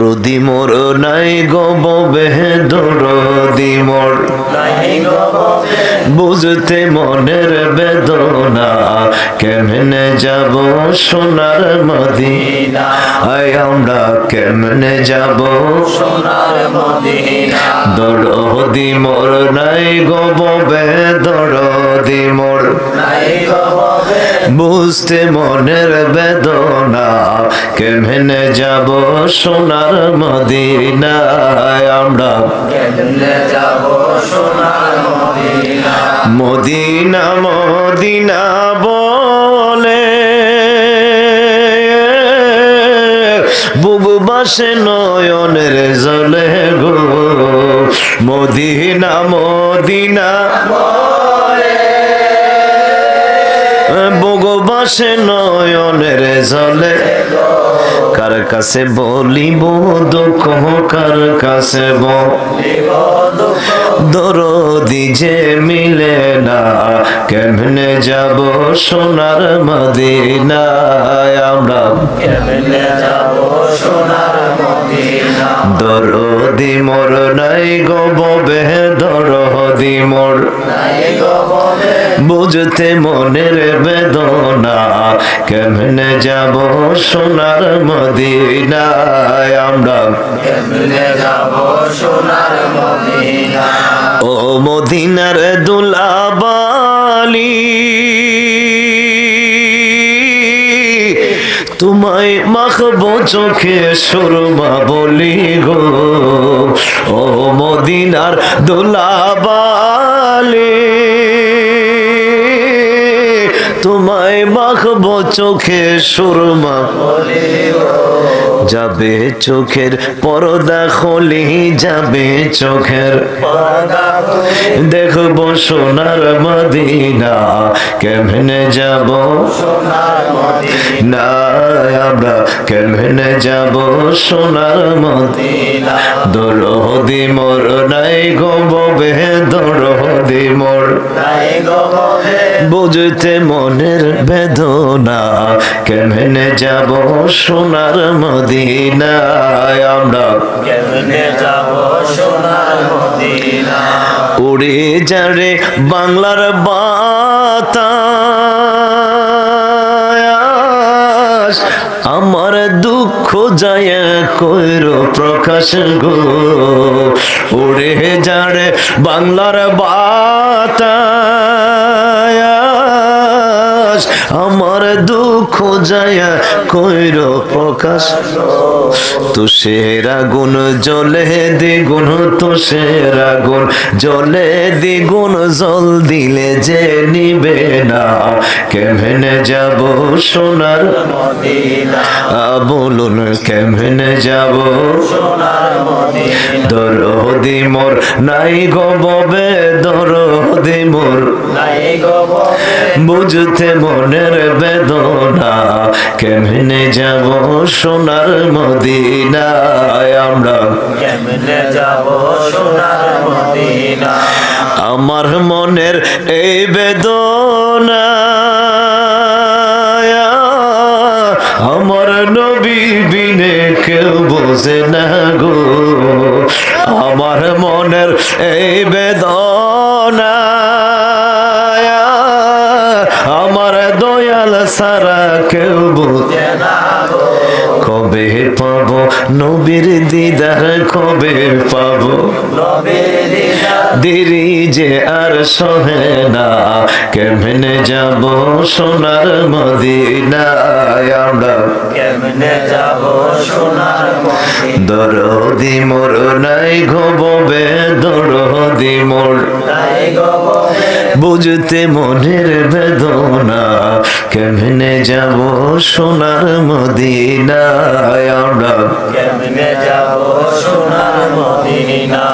রুদি মোর নাই গবে দরদি মোর। বুঝতে মনের বেদনা, কেমনে যাব সোনার মদিনা? আয় আমরা কেমনে যাব দরদি মোর নাই গবে দরদি মোর। বুঝতে মনের বেদনা, কেমনে যাব সোনার মদিনায় আমরা। মদিনা মদিনা বলে, বুবু বাসে নয়নের জলে গো। মদিনা মদিনা বসে নয়নের জলে কার কাছে বলিব দুঃখ, কার কাছে দরদি যে মিলে না, কেমনে যাব সোনার মদিনায় আমরা? দরদি মোর নাই গবে দরদি মোর বুঝতে মনের বেদনা, কেমনে যাব সোনার মদিনায় আমরা? ও মদিনার দুলাবালি তোমায় মাখবো চোখে সুরমা বলি গো। ও মদিনার দোলাবালি তোমায় মাখবো চোখে সুরমা যাবে চোখের পরদা খোলে যাবে চোখের দেখব সোনার মদিনা কেমনে যাব? না আমরা কেমনে যাব? সোনার মদিনা। দরদি মোর বুঝতে মনের বেদনা কেমনে যাব সোনার মদিনায় আমরা? উড়ে যারে বাংলার বাতাস আমার দুঃখ যায় কইর প্রকাশ গো। উড়ে যারে বাংলার বাতাস আমার দুঃখ যায় কইর প্রকাশ। তুষের আগুন জলে দ্বিগুণ, তুষের আগুন জলে দ্বিগুণ, জল দিলে যে নিবে না। কেমনে যাব সোনার বলুন কেমনে যাব দরদি মোর, নাই গবে দরদি মোর। বুঝতে মনের বেদনা, কেমনে যাব সোনার মদিনায় আমরা? আমার মনের এই বেদনা আমার নবী বিনে আমার মনের এই বেদনা নবীর দিদার কবে পাব? দেরি যে আর সহে না। কেমনে যাব সোনার মদিনায় আমরা? দরদি মোর নাই ঘববে দরদি মোর বুঝতে মনের বেদনা কেমনে যাব সোনার মদিনায় আমরা? কেমনে যাব সোনার মদিনা